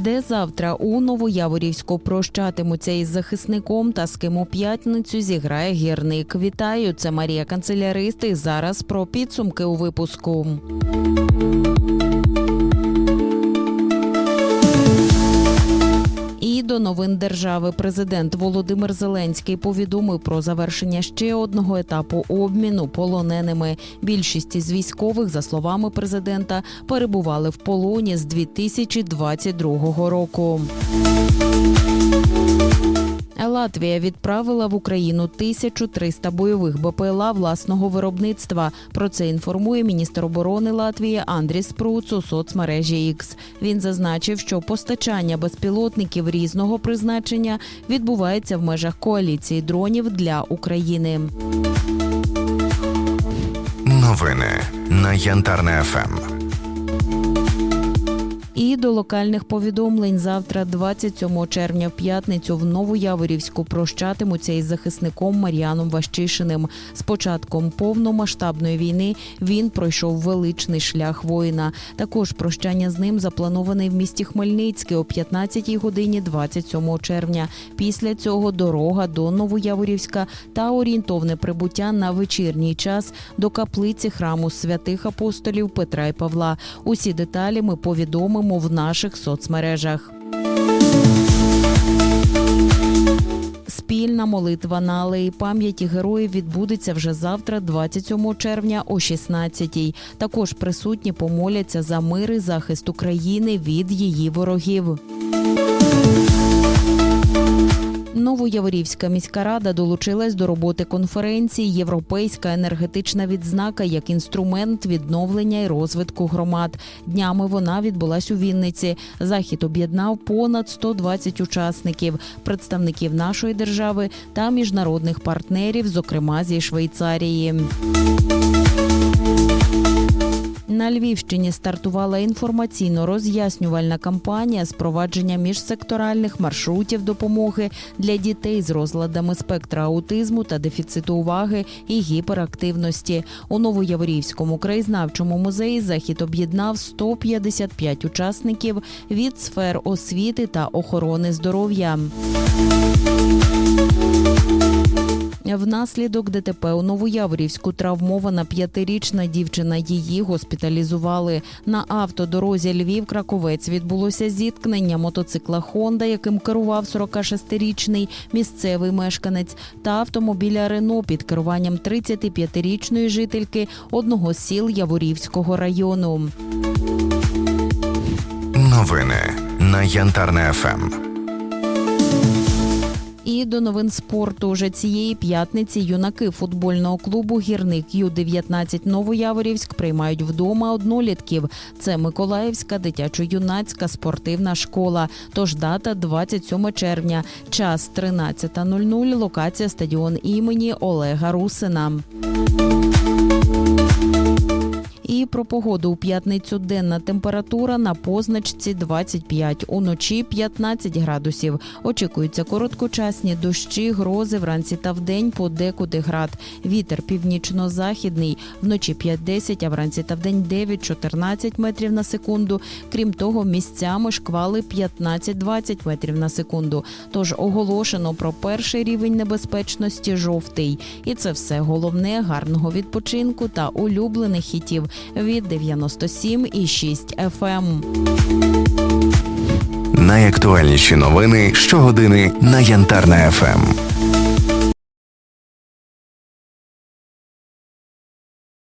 де завтра у Новояворівську прощатимуться із захисником та з ким у п'ятницю зіграє гірник. Вітаю, це Марія Канцелярист. І зараз про підсумки у випуску. До новин держави президент Володимир Зеленський повідомив про завершення ще одного етапу обміну полоненими. Більшість із військових, за словами президента, перебували в полоні з 2022 року. Латвія відправила в Україну 1300 бойових БПЛА власного виробництва. Про це інформує міністр оборони Латвії Андріс Спруц у соцмережі X. Він зазначив, що постачання безпілотників різного призначення відбувається в межах коаліції дронів для України. Новини на Янтарне ФМ. І до локальних повідомлень завтра, 27 червня, в п'ятницю, в Новояворівську прощатимуться із захисником Мар'яном Ващишиним. З початком повномасштабної війни він пройшов величний шлях воїна. Також прощання з ним заплановане в місті Хмельницьке о 15 годині 27 червня. Після цього дорога до Новояворівська та орієнтовне прибуття на вечірній час до каплиці храму святих апостолів Петра і Павла. Усі деталі ми повідомимо в наших соцмережах. Спільна молитва на алеї пам'яті героїв відбудеться вже завтра, 27 червня о 16-й. Також присутні помоляться за мир і захист України від її ворогів. Новояворівська міська рада долучилась до роботи конференції Європейська енергетична відзнака як інструмент відновлення і розвитку громад. Днями вона відбулась у Вінниці. Захід об'єднав понад 120 учасників, представників нашої держави та міжнародних партнерів, зокрема зі Швейцарії. На Львівщині стартувала інформаційно-роз'яснювальна кампанія з провадження міжсекторальних маршрутів допомоги для дітей з розладами спектра аутизму та дефіциту уваги і гіперактивності. У Новояворівському краєзнавчому музеї захід об'єднав 155 учасників від сфер освіти та охорони здоров'я. Внаслідок ДТП у Новояворівську травмована п'ятирічна дівчина. Її госпіталізували. На автодорозі Львів-Краковець відбулося зіткнення мотоцикла Хонда, яким керував 46-річний місцевий мешканець, та автомобіля Рено під керуванням 35-річної жительки одного з сіл Яворівського району. Новини на Янтарне ФМ. До новин спорту уже цієї п'ятниці юнаки футбольного клубу Гірник Ю-19 Новояворівськ приймають вдома однолітків. Це Миколаївська дитячо-юнацька спортивна школа. Тож дата 27 червня, час 13.00, локація стадіон імені Олега Русина. І про погоду у п'ятницю денна температура на позначці 25, уночі 15 градусів. Очікуються короткочасні дощі, грози вранці та вдень подекуди град. Вітер північно-західний, вночі 5-10, а вранці та вдень 9-14 метрів на секунду. Крім того, місцями шквали 15-20 метрів на секунду. Тож оголошено про перший рівень небезпечності жовтий. І це все головне гарного відпочинку та улюблених хітів від 97,6 FM. Найактуальніші новини щогодини на Янтарне ФМ.